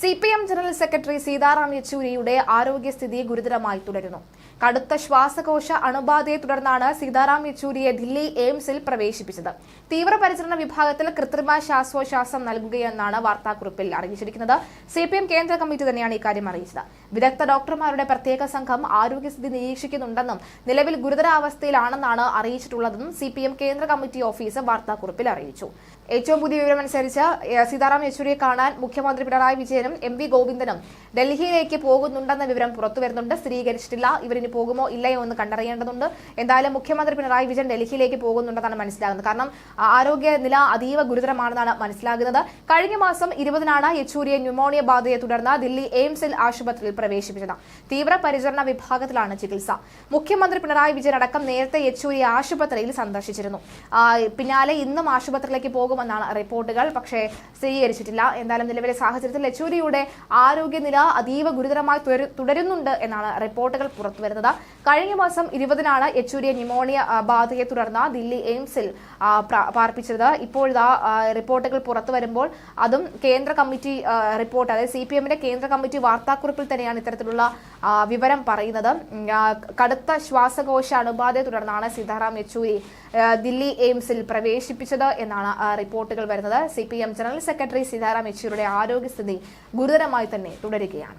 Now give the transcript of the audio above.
C P M general secretary Sitaram യെച്ചൂരിയുടെ ആരോഗ്യസ്ഥിതി ഗുരുതരമായി തുടരുന്നു. കടുത്ത ശ്വാസകോശ അണുബാധയെ തുടർന്നാണ് സീതാറാം യെച്ചൂരിയെ ദില്ലി എയിംസിൽ പ്രവേശിപ്പിച്ചത്. തീവ്രപരിചരണ വിഭാഗത്തിൽ കൃത്രിമ ശ്വാസോശ്വാസം നൽകുകയെന്നാണ് വാർത്താക്കുറിപ്പിൽ അറിയിച്ചിരിക്കുന്നത്. സി പി എം കേന്ദ്ര കമ്മിറ്റി തന്നെയാണ് ഇക്കാര്യം അറിയിച്ചത്. വിദഗ്ധ ഡോക്ടർമാരുടെ പ്രത്യേക സംഘം ആരോഗ്യസ്ഥിതി നിരീക്ഷിക്കുന്നുണ്ടെന്നും നിലവിൽ ഗുരുതരാവസ്ഥയിലാണെന്നാണ് അറിയിച്ചിട്ടുള്ളതെന്നും സി പി എം കേന്ദ്ര കമ്മിറ്റി ഓഫീസ് വാർത്താക്കുറിപ്പിൽ അറിയിച്ചു. ഏറ്റവും പുതിയ വിവരമനുസരിച്ച് സീതാറാം യെച്ചൂരിയെ കാണാൻ മുഖ്യമന്ത്രി പിണറായി വിജയനും എം വി ഗോവിന്ദനും ഡൽഹിയിലേക്ക് പോകുന്നുണ്ടെന്ന വിവരം പുറത്തു പുറത്തുവരുന്നുണ്ട് സ്ഥിരീകരിച്ചിട്ടില്ല. ഇവരിനി പോകുമോ ഇല്ലയോ എന്ന് കണ്ടറിയേണ്ടതുണ്ട്. എന്തായാലും മുഖ്യമന്ത്രി പിണറായി വിജയൻ ഡൽഹിയിലേക്ക് പോകുന്നുണ്ടെന്നാണ് മനസ്സിലാകുന്നത്. കാരണം ആരോഗ്യനില അതീവ ഗുരുതരമാണെന്നാണ് മനസ്സിലാകുന്നത്. കഴിഞ്ഞ മാസം ഇരുപതിനാണ് യെച്ചൂരിയെ ന്യൂമോണിയ ബാധയെ തുടർന്ന് ദില്ലി എയിംസിൽ ആശുപത്രിയിൽ പ്രവേശിപ്പിച്ചത്. തീവ്രപരിചരണ വിഭാഗത്തിലാണ് ചികിത്സ. മുഖ്യമന്ത്രി പിണറായി വിജയൻ അടക്കം നേരത്തെ യെച്ചൂരി ആശുപത്രിയിൽ സന്ദർശിച്ചിരുന്നു. പിന്നാലെ ഇന്നും ആശുപത്രിയിലേക്ക് പോകുമെന്നാണ് റിപ്പോർട്ടുകൾ. പക്ഷേ സ്ഥിരീകരിച്ചിട്ടില്ല. എന്തായാലും നിലവിലെ സാഹചര്യത്തിൽ യെച്ചൂരിയുടെ ആരോഗ്യനില അതീവ ഗുരുതരമായി തുടരുന്നുണ്ട് എന്നാണ് റിപ്പോർട്ടുകൾ പുറത്തുവരുന്നത്. കഴിഞ്ഞ മാസം ഇരുപതിനാണ് യെച്ചൂരിയ ന്യൂമോണിയ ബാധയെ തുടർന്ന് ദില്ലി എയിംസിൽ പാർപ്പിച്ചത്. ഇപ്പോൾ ഇതാ റിപ്പോർട്ടുകൾ പുറത്തു വരുമ്പോൾ അതും കേന്ദ്ര കമ്മിറ്റി റിപ്പോർട്ട് അതായത് സി പി എമ്മിന്റെ കേന്ദ്ര കമ്മിറ്റി വാർത്താക്കുറിപ്പിൽ തന്നെയാണ് ഇത്തരത്തിലുള്ള വിവരം പറയുന്നത്. കടുത്ത ശ്വാസകോശ അണുബാധയെ തുടർന്നാണ് സീതാറാം യെച്ചൂരി ദില്ലി എയിംസിൽ പ്രവേശിപ്പിച്ചത് എന്നാണ് റിപ്പോർട്ടുകൾ വരുന്നത്. C P M general secretary Sitaram യെച്ചൂരിയുടെ ആരോഗ്യസ്ഥിതി ഗുരുതരമായി തന്നെ തുടരുകയാണ്.